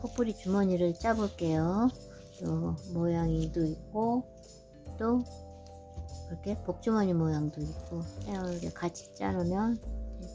포프리 주머니를 짜볼게요. 요 모양이도 있고 또 이렇게 복주머니 모양도 있고 이렇게 같이 짜놓으면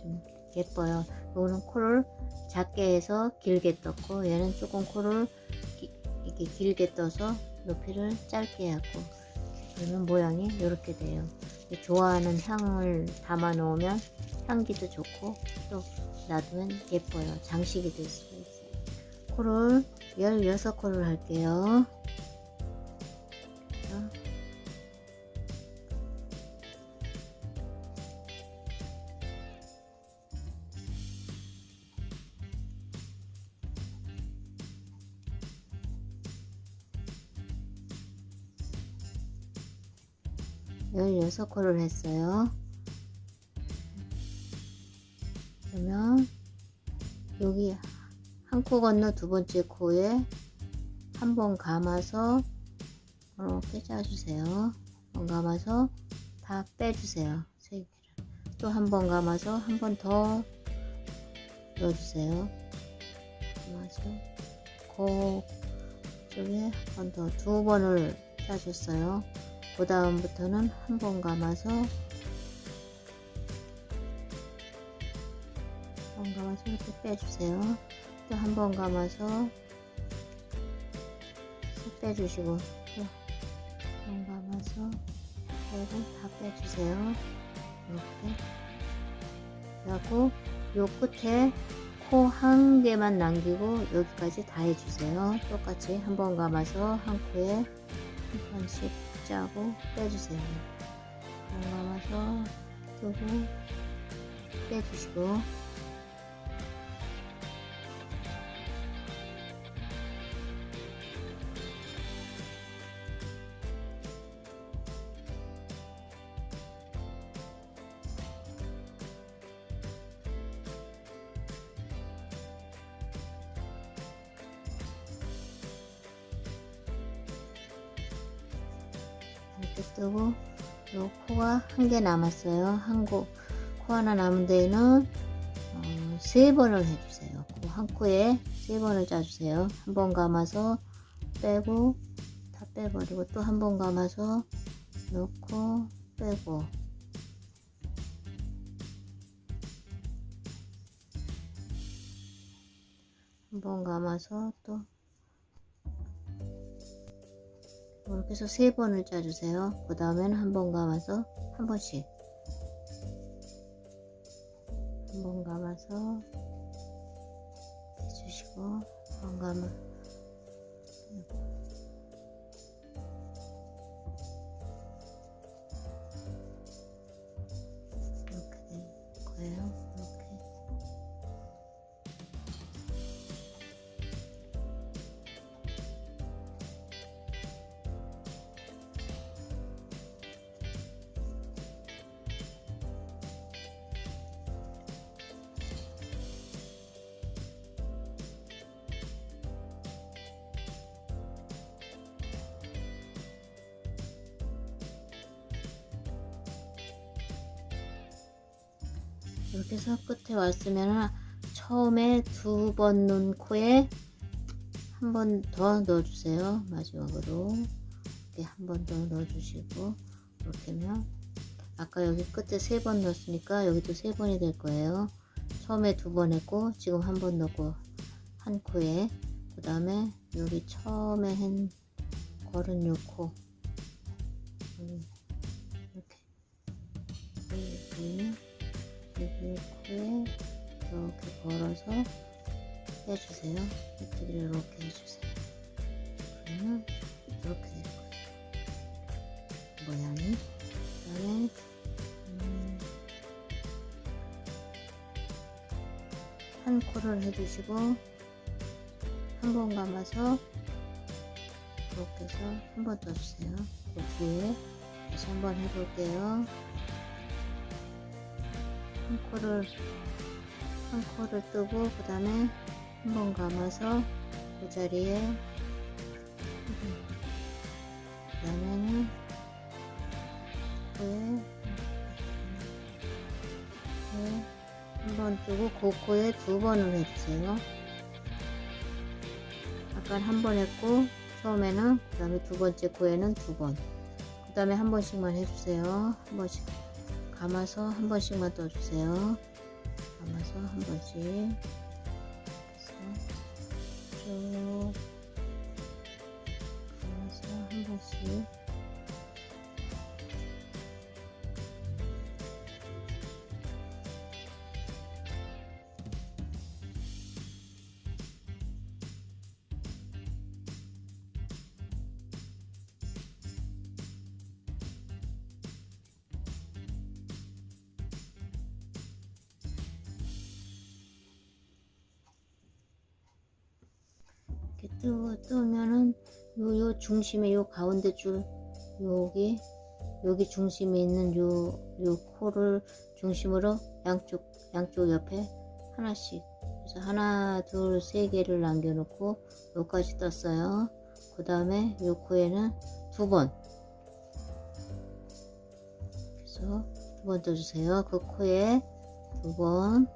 좀 예뻐요. 요거는 코를 작게 해서 길게 떴고 얘는 조금 코를 기- 이렇게 길게 떠서 높이를 짧게 하고 그러면 모양이 이렇게 돼요. 좋아하는 향을 담아 놓으면 향기도 좋고 또 놔두면 예뻐요. 장식이 있어요. 코를 16코를 할게요. 자, 16코를 했어요. 그러면 여기 한 코 건너 두 번째 코에 한 번 감아서 이렇게 짜주세요. 한 번 감아서 다 빼주세요. 세 개를. 또 한 번 감아서 한 번 더 넣어주세요. 감아서 코 쪽에 한 번 더 두 번을 짜줬어요. 그 다음부터는 한 번 감아서 한번 감아서 이렇게 빼주세요. 또 한 번 감아서 쭉 빼주시고 또한번 감아서 빼고 다 빼주세요. 이렇게 그리고 요 끝에 코 한 개만 남기고 여기까지 다 해주세요. 똑같이 한 번 감아서 한 코에 한 번씩 짜고 빼주세요. 한번 감아서 뜨고 빼주시고 이렇게 뜨고 요 코가 한 개 남았어요. 한 코, 코 하나 남은 데에는 어, 세 번을 해주세요. 코 한 코에 세 번을 짜주세요. 한 번 감아서 빼고 다 빼버리고 또 한 번 감아서 넣고 빼고 한 번 감아서 또 이렇게 해서 세 번을 짜주세요. 그 다음에는 한 번 감아서 한 번씩 한 번 감아서 해주시고 한 번 감아 끝에 왔으면 처음에 두번 넣은 코에 한 번 더 넣어주세요. 마지막으로 이렇게 한 번 더 넣어주시고 이렇게 하면 아까 여기 끝에 세 번 넣었으니까 여기도 세 번이 될 거예요. 처음에 두 번 했고 지금 한 번 넣고 한 코에 그 다음에 여기 처음에 한 걸은 요 코. 음, 이렇게 여기 여 기 코에 이렇게 걸어서 해주세요. 이쪽을 이렇게 해주세요. 그러면 이렇게 될 거예요. 모양이. 그 다음에 음, 한 코를 해주시고 한 번 감아서 이렇게 해서 한 번 더 주세요. 그 뒤에 다시 한 번 해볼게요. 한 코를 한 코를 뜨고 그 다음에 한 번 감아서 그 자리에 그 다음에는 코에 한번 뜨고 그 코에 두 번을 해주세요. 아까 한 번 했고 처음에는 그 다음에 두 번째 코에는 두 번. 그 다음에 한 번씩만 해주세요. 한 번씩 감아서 한 번씩만 떠주세요. 감아서 한 번씩. 쭉 뜨고 뜨면은 요, 요 중심에 요 가운데 줄 여기 여기 중심에 있는 요, 요 코를 중심으로 양쪽 양쪽 옆에 하나씩. 그래서 하나 둘 세 개를 남겨놓고 여기까지 떴어요. 그 다음에 요 코에는 두 번. 그래서 두 번 떠주세요. 그 코에 두번.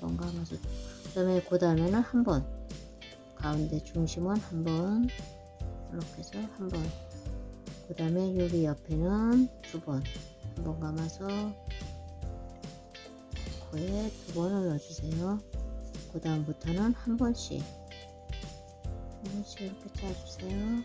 번 감아서. 그 다음에 그 다음에는 한번 가운데 중심은 한번 이렇게 해서 한 번. 그 다음에 여기 옆에는 두 번. 한 번 감아서 코에 두 번을 넣어주세요. 그 다음부터는 한 번씩. 한 번씩 이렇게 짜주세요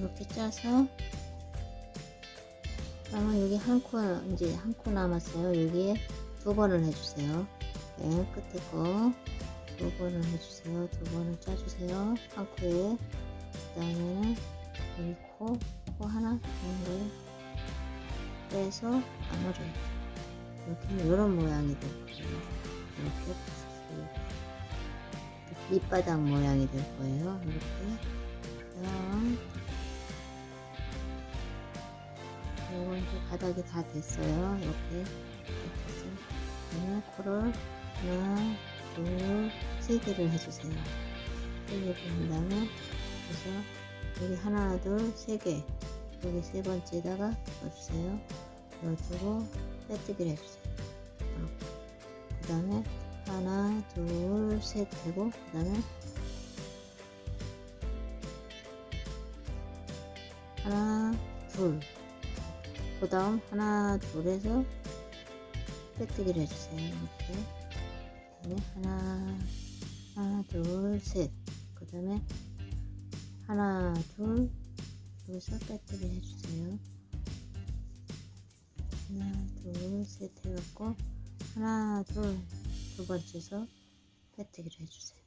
이렇게 짜서 그러면 여기 한 코 이제 한 코 남았어요. 여기에 두 번을 해주세요. 맨 끝에 거 두 번을 해주세요. 두 번을 짜주세요. 한 코에 그 다음에는 여기 코, 코 하나 있는 걸 빼서 마무리 이렇게 이런 모양이 될 거예요. 이렇게 그 밑바닥 모양이 될 거예요. 이렇게 그다 음 이건 이제 바닥이 다 됐어요. 이렇게 이렇게 코를 하나, 둘, 세 개를 해주세요. 세 개를 한 다음에 그래서 여기 하나, 둘, 세 개. 여기 세 번째에다가 넣어주세요. 넣어주고 빼뜨기를 해주세요. 이렇게. 그 다음에 하나, 둘, 셋 되고 그 다음에 하나, 둘. 그 다음 하나 둘에서 빼뜨기를 해주세요. 이렇게. 그 다음에 하나 하나 둘셋그 다음에 하나 둘 여기서 빼뜨기 해주세요. 하나 둘 셋 해갖고 하나 둘 두 번째서 빼뜨기를 해주세요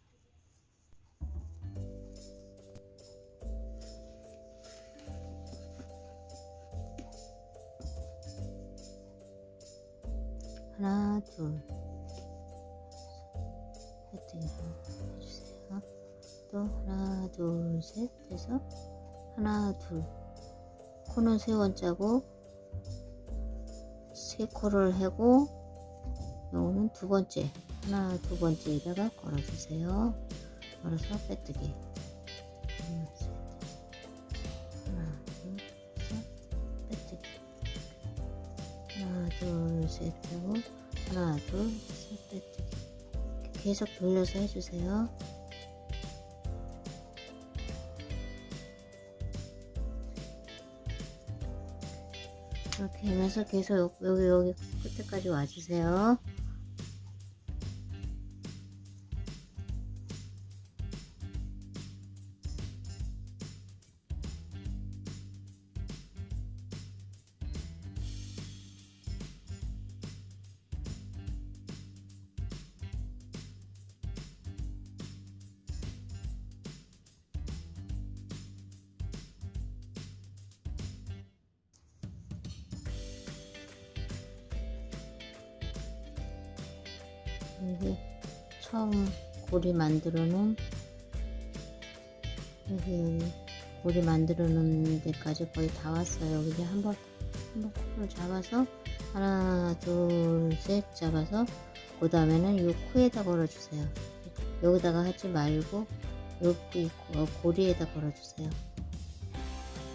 하나 둘. 빼뜨기 해주세요. 또 하나 둘 셋 해서 하나 둘. 코는 세번 짜고 세 코를 하고 요거는 두 번째 하나 두 번째에다가 걸어주세요. 걸어서 빼뜨기 둘셋 하고 하나 둘셋 이렇게 계속 돌려서 해주세요. 이렇게 하면서 계속 여기 여기 끝에까지 와주세요 여기 처음 고리 만들어 놓은 여기 고리 만들어 놓은 데까지 거의 다 왔어요. 이제 한번 한번 코를 잡아서 하나 둘 셋 잡아서 그 다음에는 이 코에다 걸어주세요. 여기다가 하지 말고 여기 고- 고리에다 걸어주세요.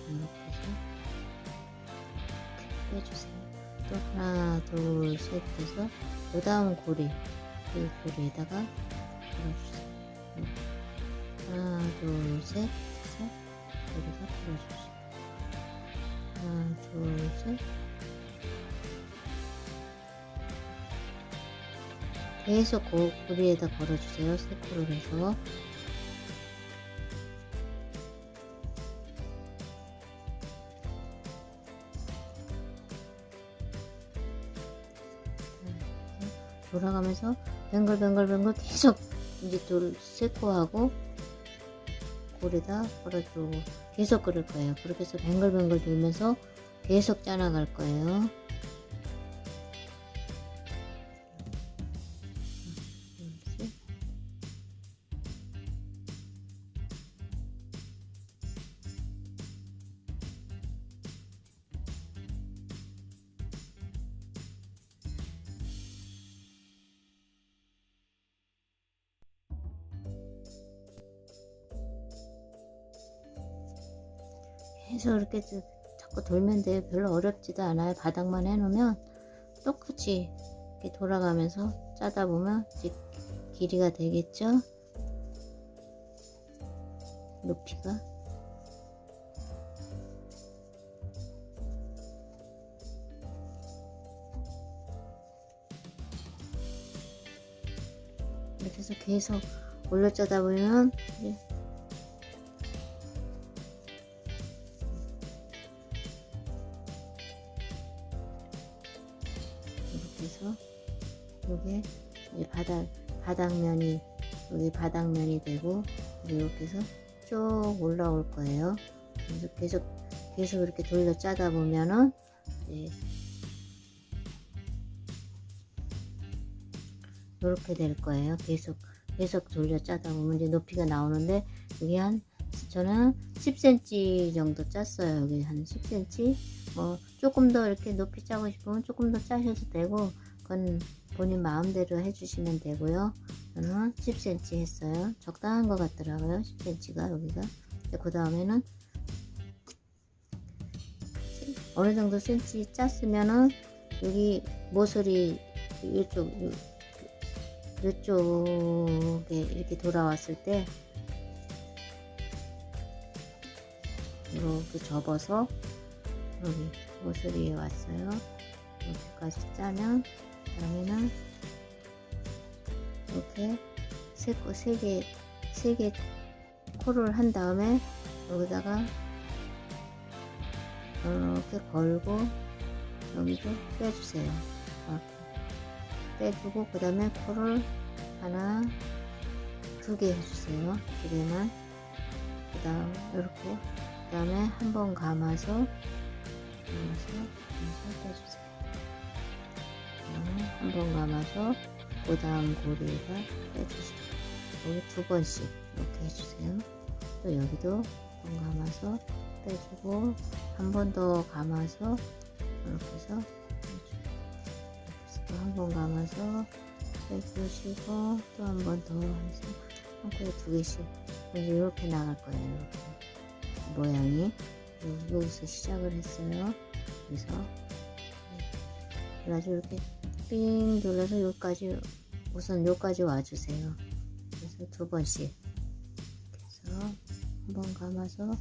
이렇게 해서 빼주세요. 또 하나 둘 셋 해서 그 다음 고리 이 고리에다가 걸어주세요. 하나 둘셋 해서 여기다 걸어주세요. 하나 둘 셋 계속 고, 고리에다 걸어주세요. 세 코를 해서 돌아가면서 뱅글뱅글뱅글 계속 이제 돌 세코 하고 고리다 걸어주고 계속 그럴 거예요. 그렇게 해서 뱅글뱅글 돌면서 계속 짜나갈 거예요. 계속 이렇게 쭉 자꾸 돌면 돼요. 별로 어렵지도 않아요. 바닥만 해놓으면 똑같이 이렇게 돌아가면서 짜다 보면 길이가 되겠죠? 높이가. 이렇게 해서 계속 올려 짜다 보면 해서 이제 바닥 바닥면이 여기 바닥면이 되고 이렇게 해서 쭉 올라올 거예요. 그래서 계속 계속 이렇게 돌려 짜다 보면은 이렇게 될 거예요. 계속 계속 돌려 짜다 보면 이제 높이가 나오는데 여기 한 저는 10cm 정도 짰어요. 여기 한 10cm. 뭐 조금 더 이렇게 높이 짜고 싶으면 조금 더 짜셔도 되고 그건 본인 마음대로 해주시면 되고요. 저는 10cm 했어요. 적당한 것 같더라고요. 10cm가 여기가. 그 다음에는 어느 정도 cm 짰으면은 여기 모서리 이쪽 이쪽에 이렇게 돌아왔을 때 이렇게 접어서 여기 모서리에 왔어요. 이렇게까지 짜면 그다음에는 이렇게 세개세개 세 개 코를 한 다음에 여기다가 이렇게 걸고 여기도 빼주세요. 빼주고 그 다음에 코를 하나 두 개 해주세요. 두 개만 그 다음 이렇게 그 다음에 한 번 감아서 감아서 감아서 빼주세요. 한번 감아서 그 다음 빼주세요. 여기 두 번씩 이렇게 해주세요. 또 여기도 한번 감아서 빼주고 한 번 더 감아서 이렇게 해서 한번 감아서 빼주시고 또 한 번 더 해서 한 코에 두 개씩 이렇게 나갈 거예요. 이렇게. 모양이 요- 여기서 시작을 했어요. 그래서 그래가지고 이렇게 삥 돌려서 여기까지 우선 여기까지 와주세요. 그래서 두 번씩 이렇게 해서 한번 감아서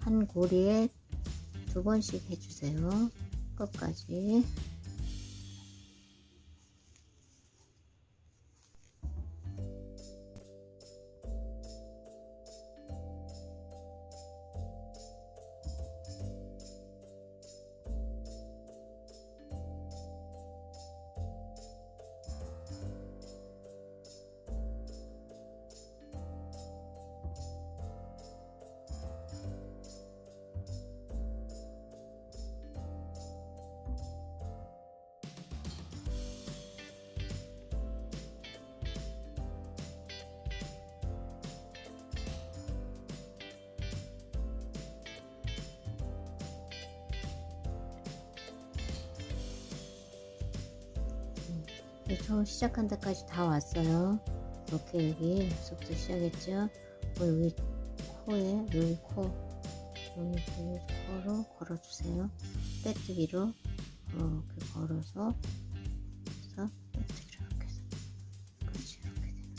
한 고리에 두 번씩 해주세요. 끝까지. 처음 시작한 데까지 다 왔어요. 이렇게 여기서부터 시작했죠. 어, 여기 코에 여기 코 여기 그 코로 걸어주세요. 빼뜨기로 이렇게 걸어서 그래서 빼뜨기로 이렇게 해서 그렇지 이렇게 되는.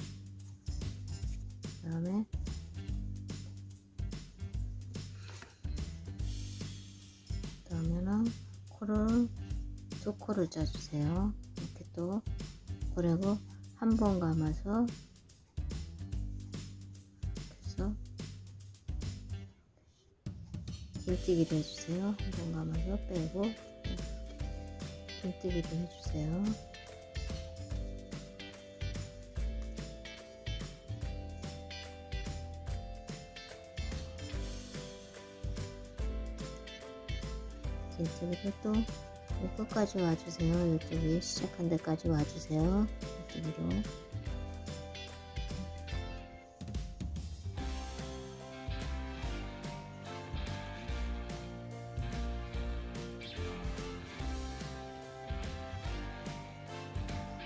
그다음에 그다음에는 코를 두 코를 짜주세요. 이렇게 또 그리고 한 번 감아서 그래서 긴뜨기를 해주세요. 한 번 감아서 빼고 긴뜨기를 해주세요. 긴뜨기를 또 끝까지 와주세요. 이쪽에 시작한 데까지 와주세요. 이쪽으로.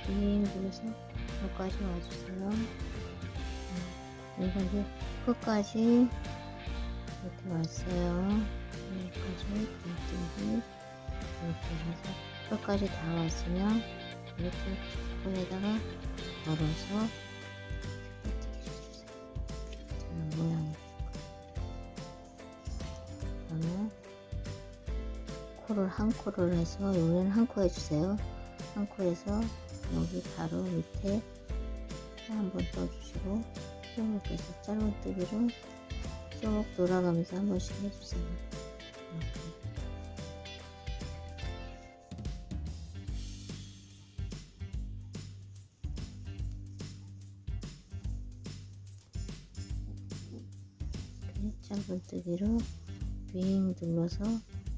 윙 그래서 여기까지 와주세요. 이거 이제 끝까지 이렇게 왔어요. 여기까지 이렇게 해서 끝까지 다 왔으면 이렇게 해주세요. 저는 모양이 그다음에 코를 한 코를 해서 여기는 한 코 해주세요. 한 코에서 여기 바로 밑에 한번 떠주시고 이렇게 해서 짧은 뜨기로 쭉 돌아가면서 한 번씩 해주세요. 이렇게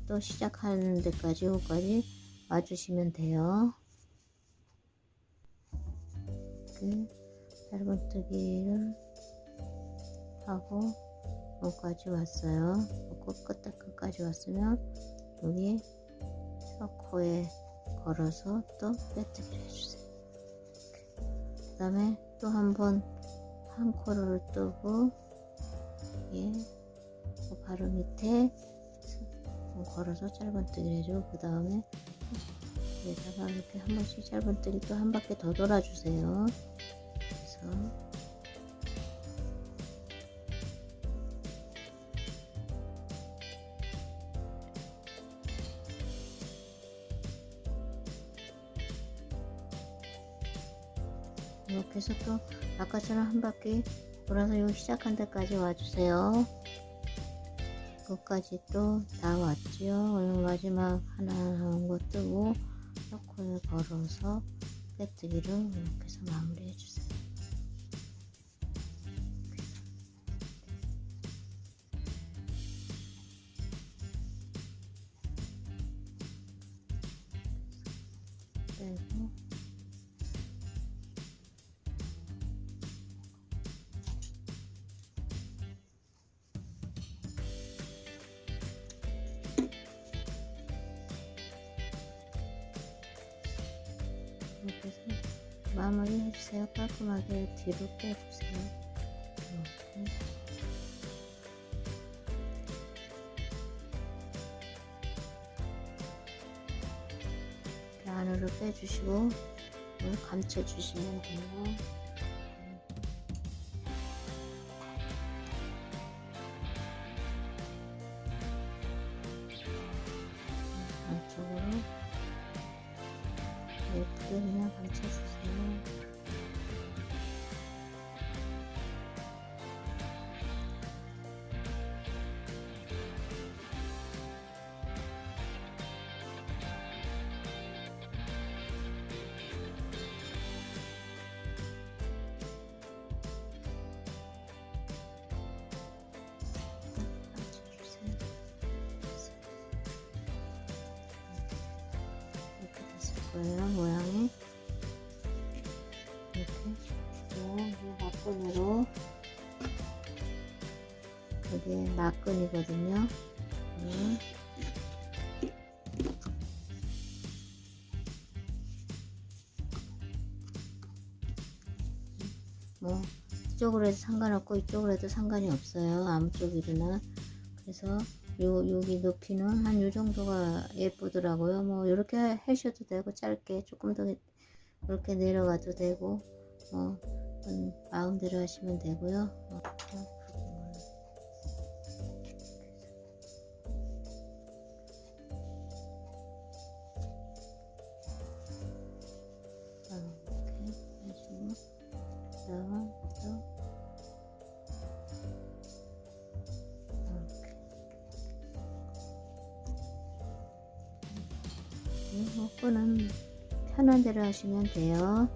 또 시작하는 데까지 여기까지 와주시면 돼요. 그 짧은뜨기를 하고 여기까지 왔어요. 끝 끝에 끝까지 왔으면 여기 코에 걸어서 또 빼뜨기를 해주세요. 그 다음에 또 한 번 한 코를 뜨고 예, 그 바로 밑에 걸어서 짧은뜨기를 해주고 그 다음에 여기다가 이렇게 한 번씩 짧은뜨기 또 한 바퀴 더 돌아주세요. 그래서 이렇게 해서 또 아까처럼 한 바퀴 돌아서 여기 시작한 데까지 와주세요. 끝까지 또다 왔지요. 오늘 마지막 하나 남은 거 뜨고 코에 걸어서 빼뜨기를 이렇게 해서 마무리 해주세요. 이렇게. 이렇게 안으로 빼주시고 감춰주시면 돼요. 거예요, 모양이. 이렇게. 네, 막근으로 이게 막근이거든요 네. 뭐, 이쪽으로 해도 상관없고, 이쪽으로 해도 상관이 없어요. 아무 쪽이나. 그래서 요 여기 높이는 한 요 정도가 예쁘더라고요. 뭐 이렇게 하셔도 되고 짧게 조금 더 이렇게 내려가도 되고 뭐 음, 마음대로 하시면 되고요. 10분은 편한 대로 하시면 돼요.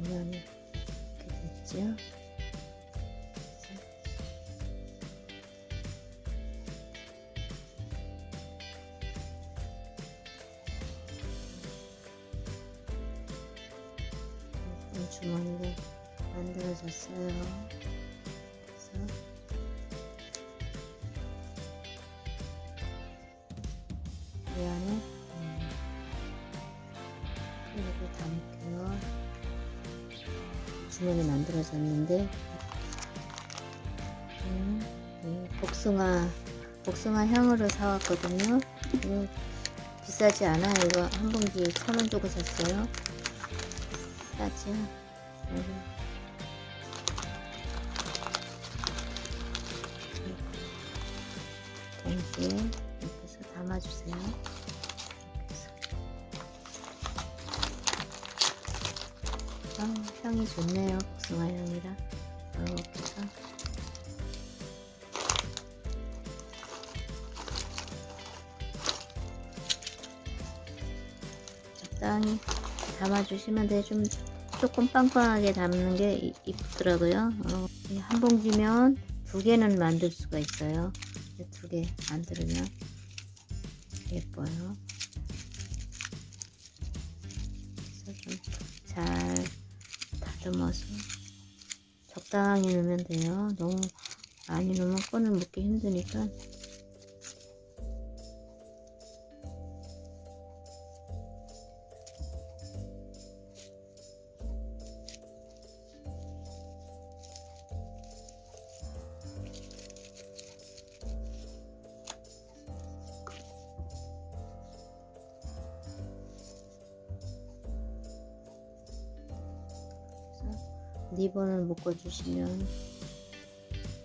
모양이 이렇게 됐죠. 주머니가 만들어졌어요. 그래서 이 안에 주머니 만들어졌는데 음, 이 복숭아 복숭아 향으로 사왔거든요. 이거 비싸지 않아요. 이거 한 봉지 천 원 주고 샀어요. 싸죠? 이거. 봉지에 이렇게 해서 담아주세요. 향이 좋네요. 복숭아 향이라. 해서 적당히 담아주시면 돼. 좀 조금 빵빵하게 담는 게 이- 이쁘더라고요. 어, 이한 봉지면 두 개는 만들 수가 있어요. 두 개 만들면 예뻐요. 다듬어서 적당히 넣으면 돼요. 너무 많이 넣으면 끈을 묶기 힘드니까 리본을 묶어주시면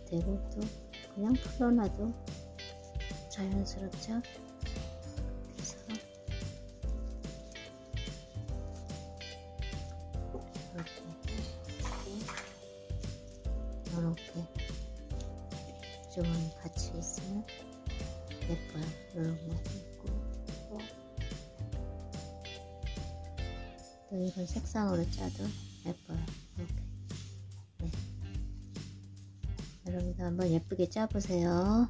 되고 또 그냥 풀어놔도 자연스럽죠? 그래서 이렇게 이렇게 주머니 같이 있으면 예뻐요. 이런 것도 있고 또, 또 이런 색상으로 짜도 예쁘게 짜보세요.